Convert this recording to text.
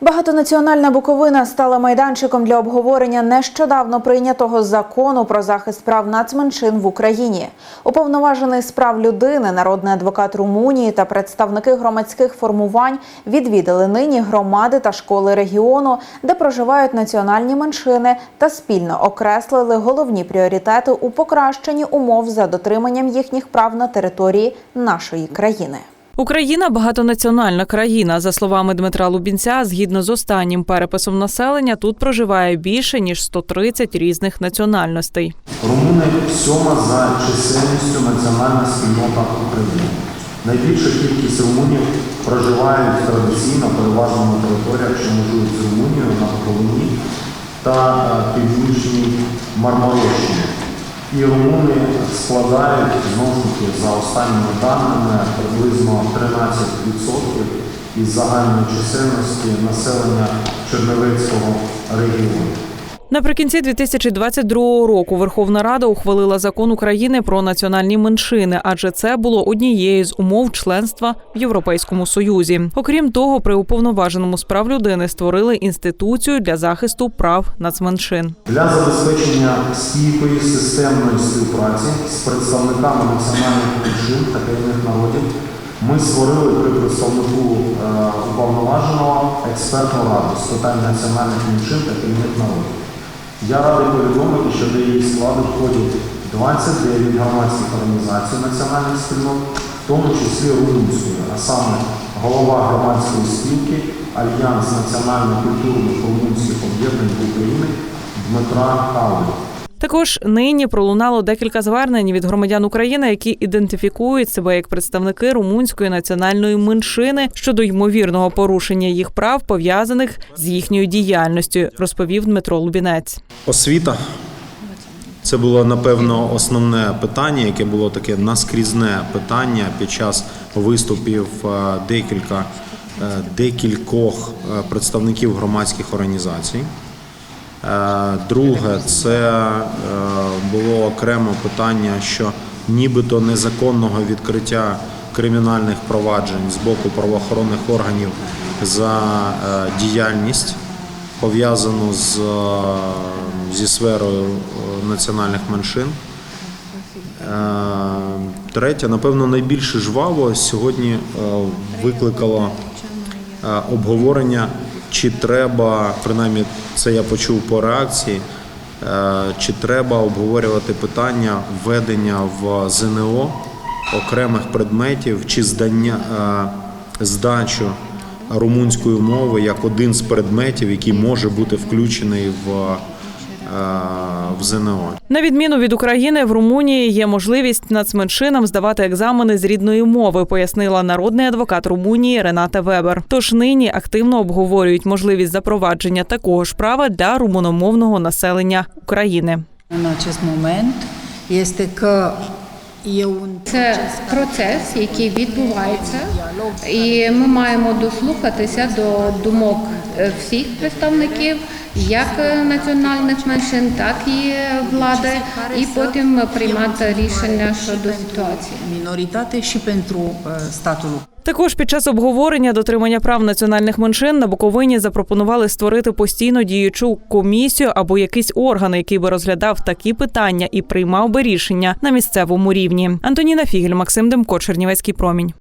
Багатонаціональна Буковина стала майданчиком для обговорення нещодавно прийнятого закону про захист прав нацменшин в Україні. Уповноважений з прав людини, народний адвокат Румунії та представники громадських формувань відвідали нині громади та школи регіону, де проживають національні меншини, та спільно окреслили головні пріоритети у покращенні умов за дотриманням їхніх прав на території нашої країни. Україна багатонаціональна країна. За словами Дмитра Лубінця, згідно з останнім переписом населення, тут проживає більше ніж 130 різних національностей. Румуни сьома за чисельністю національна спільнота України. Найбільша кількість румунів проживають традиційно переважно на територіях, що межують з Румунією на Буковині та е, північній Мармарощині. І румуни складають знову ж таки за останніми даними приблизно 13% із загальної чисельності населення Чернівецького регіону. Наприкінці 2022 року Верховна Рада ухвалила закон України про національні меншини, адже це було однією з умов членства в Європейському Союзі. Окрім того, при уповноваженому з прав людини створили інституцію для захисту прав нацменшин. Для забезпечення стійкої системної співпраці з представниками національних меншин та корінних народів ми створили при представнику е, уповноваженого експертну раду з питань національних меншин та корінних народів. Я радий повідомити, що до її складу входять 29 громадських організацій національних спільнот, в тому числі румунської, а саме голова громадської спілки Альянс національно-культурних румунських об'єднань України Дмитра Калви. Також нині пролунало декілька звернень від громадян України, які ідентифікують себе як представники румунської національної меншини щодо ймовірного порушення їх прав пов'язаних з їхньою діяльністю, розповів Дмитро Лубінець. Освіта. Це було напевно основне питання, яке було таке наскрізне питання під час виступів е, декілька е, декількох е, представників громадських організацій. Е, Друге, це е, було окремо питання, що нібито незаконного відкриття кримінальних проваджень з боку правоохоронних органів за е, діяльність пов'язану з, зі сферою національних меншин. Третє, напевно, найбільше жваво сьогодні викликало обговорення, чи треба, принаймні це я почув по реакції, е, чи треба обговорювати питання введення в ЗНО окремих предметів чи здання е, здачу румунської мови як один з предметів, який може бути включений в, в ЗНО. На відміну від України, в Румунії є можливість нацменшинам здавати екзамени з рідної мови, пояснила народний адвокат Румунії Рената Вебер. Тож нині активно обговорюють можливість запровадження такого ж права для румуномовного населення України. На acest момент є Це процес, який відбувається, і ми маємо дослухатися до думок е, всіх представників, як національних меншин, так і влади, і потім приймати рішення щодо ситуації. Міноритати ще пентру statul Також під час обговорення дотримання прав національних меншин на Буковині запропонували створити постійно діючу комісію або якийсь орган, який би розглядав такі питання і приймав би рішення на місцевому рівні. Антоніна Фігель, Максим Демко, Чернівецький промінь.